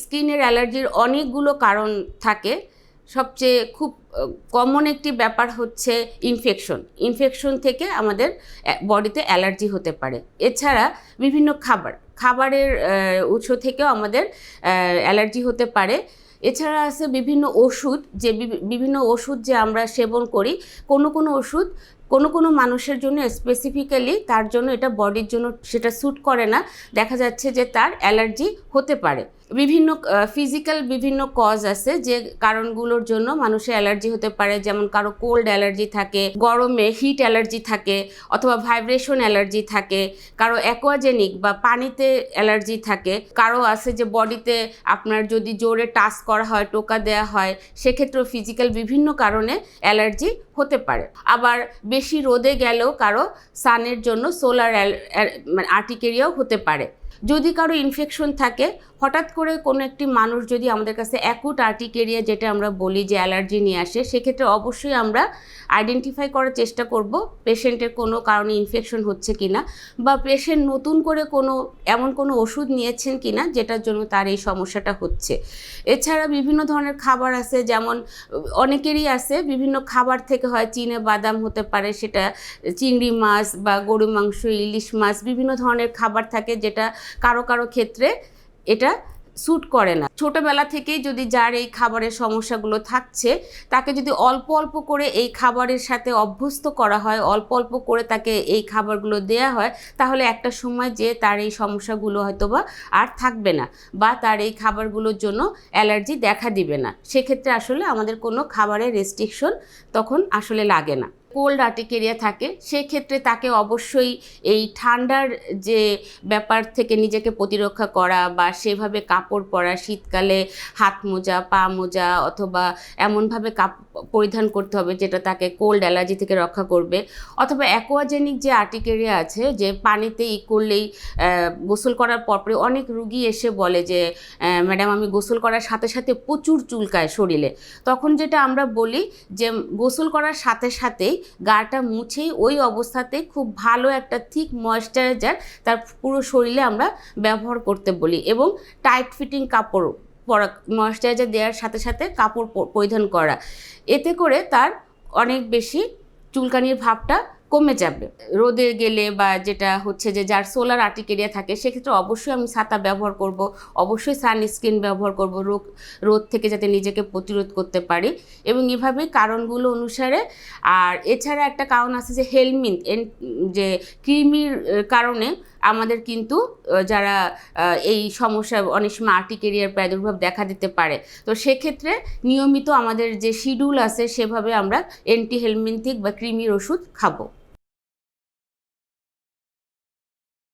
স্কিনের অ্যালার্জির অনেকগুলো কারণ থাকে। সবচেয়ে খুব কমন একটি ব্যাপার হচ্ছে ইনফেকশন ইনফেকশন থেকে আমাদের বডিতে অ্যালার্জি হতে পারে। এছাড়া বিভিন্ন খাবার, খাবারের উৎস থেকেও আমাদের অ্যালার্জি হতে পারে। এছাড়া আছে বিভিন্ন ওষুধ, যে বিভিন্ন ওষুধ যে আমরা সেবন করি, কোনো কোনো ওষুধ কোনো কোনো মানুষের জন্য স্পেসিফিক্যালি তার জন্য এটা বডির জন্য সেটা স্যুট করে না। দেখা যাচ্ছে যে তার অ্যালার্জি হতে পারে। বিভিন্ন ফিজিক্যাল বিভিন্ন কজ আছে যে কারণগুলোর জন্য মানুষের অ্যালার্জি হতে পারে। যেমন কারও কোল্ড অ্যালার্জি থাকে, গরমে হিট অ্যালার্জি থাকে, অথবা ভাইব্রেশন অ্যালার্জি থাকে, কারও অ্যাকোয়াজেনিক বা পানিতে অ্যালার্জি থাকে, কারও আছে যে বডিতে আপনার যদি জোরে টাচ করা হয়, টোকা দেওয়া হয়, সেক্ষেত্রেও ফিজিক্যাল বিভিন্ন কারণে অ্যালার্জি হতে পারে। আবার বেশি রোদে গেলেও কারও সানের জন্য সোলার মানে আর্টিকেরিয়াও হতে পারে। যদি কারও ইনফেকশন থাকে, হঠাৎ করে কোনো একটি মানুষ যদি আমাদের কাছে অ্যাকুট আর্টিকেরিয়া যেটা আমরা বলি যে অ্যালার্জি নিয়ে আসে, সেক্ষেত্রে অবশ্যই আমরা আইডেন্টিফাই করার চেষ্টা করব পেশেন্টের কোনো কারণে ইনফেকশন হচ্ছে কিনা বা পেশেন্ট নতুন করে কোনো, এমন কোনো ওষুধ নিয়েছেন কিনা যেটার জন্য তার এই সমস্যাটা হচ্ছে। এছাড়া বিভিন্ন ধরনের খাবার আছে, যেমন অনেকেরই আছে, বিভিন্ন খাবার থেকে হয় চিনে বাদাম হতে পারে, সেটা চিংড়ি মাছ বা গরু মাংস, ইলিশ মাছ, বিভিন্ন ধরনের খাবার থাকে যেটা কারও কারও ক্ষেত্রে এটা স্যুট করে না। ছোটোবেলা থেকেই যদি যার এই খাবারের সমস্যাগুলো থাকছে, তাকে যদি অল্প অল্প করে এই খাবারের সাথে অভ্যস্ত করা হয়, অল্প অল্প করে তাকে এই খাবারগুলো দেয়া হয়, তাহলে একটা সময় যে তার এই সমস্যাগুলো হয়তো বা আর থাকবে না বা তার এই খাবারগুলোর জন্য অ্যালার্জি দেখা দিবে না। সেক্ষেত্রে আসলে আমাদের কোনো খাবারের রেস্ট্রিকশন তখন আসলে লাগে না। কোল্ড আর্টিকেরিয়া থাকে, সেক্ষেত্রে তাকে অবশ্যই এই ঠান্ডার যে ব্যাপার থেকে নিজেকে প্রতিরক্ষা করা বা সেভাবে কাপড় পরা, শীতকালে হাত মোজা, পা মোজা অথবা এমনভাবে কাপ, পরিধান করতে হবে যেটা তাকে কোল্ড অ্যালার্জি থেকে রক্ষা করবে। অথবা অ্যাকোয়াজেনিক যে আর্টিকেরিয়া আছে, যে পানিতে ই করলেই গোসল করার পরপরই অনেক রুগী এসে বলে যে ম্যাডাম আমি গোসল করার সাথে সাথে প্রচুর চুলকায় শরীরে। তখন যেটা আমরা বলি যে, গোসল করার সাথে সাথেই গাটা মুছেই ওই অবস্থাতে খুব ভালো একটা থিক ময়েশ্চারাইজার তার পুরো শরীরে আমরা ব্যবহার করতে বলি এবং টাইট ফিটিং কাপড় পরা ময়েশ্চারাইজার দেওয়ার সাথে সাথে কাপড় পরিধান করা। এতে করে তার অনেক বেশি চুলকানির ভাবটা কমে যাবে। রোদে গেলে বা যেটা হচ্ছে যে যার সোলার আর্টিকেরিয়া থাকে, সেক্ষেত্রে অবশ্যই আমি ছাতা ব্যবহার করব, অবশ্যই সানস্ক্রিন ব্যবহার করব, রোগ, রোদ থেকে যাতে নিজেকে প্রতিরোধ করতে পারি এবং এভাবেই কারণগুলো অনুসারে। আর এছাড়া একটা কারণ আছে যে হেলমিন যে কৃমির কারণে আমাদের কিন্তু যারা এই সমস্যা অনেক সময় আর্টিকেরিয়ার প্রাদুর্ভাব দেখা দিতে পারে। তো সেক্ষেত্রে নিয়মিত আমাদের যে শিডিউল আছে, সেভাবে আমরা অ্যান্টি হেলমিন্থিক বা কৃমির ওষুধ খাব।